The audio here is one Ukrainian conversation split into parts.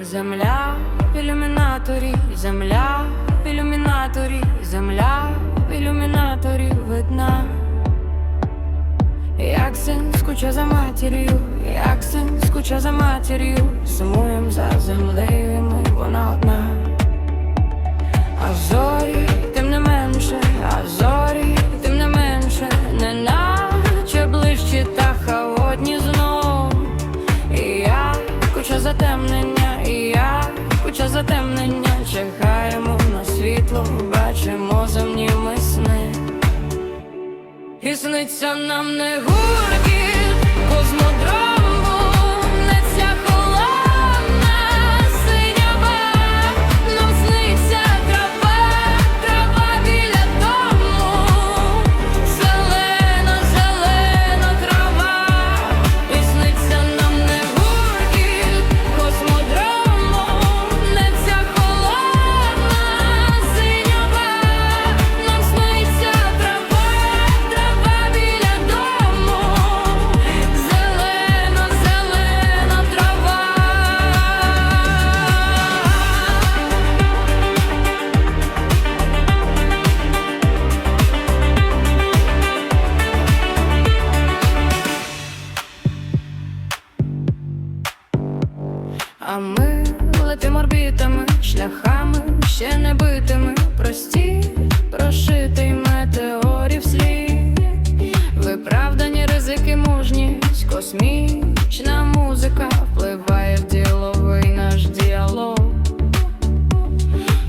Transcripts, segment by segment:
Земля в ілюмінаторі, земля в ілюмінаторі, земля в ілюмінаторі видна. Як син скуча за матір'ю, як син скуча за матір'ю, сумуєм за землею, і ми вона одна. А зорі, чекаємо на світло, бачимо земні ми сни. І сниться нам не гуркіт космодромбу, А ми летим орбітами, шляхами ще не битими, прості, прошитий метеорів слід. Виправдані ризики, мужність, космічна музика впливає в діловий наш діалог.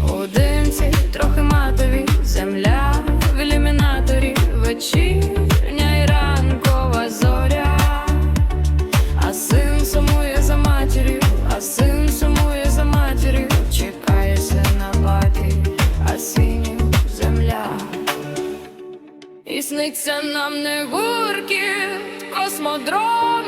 У трохи матові, земля в ілюмінаторі, вечірня сниться нам не гуркіт космодром.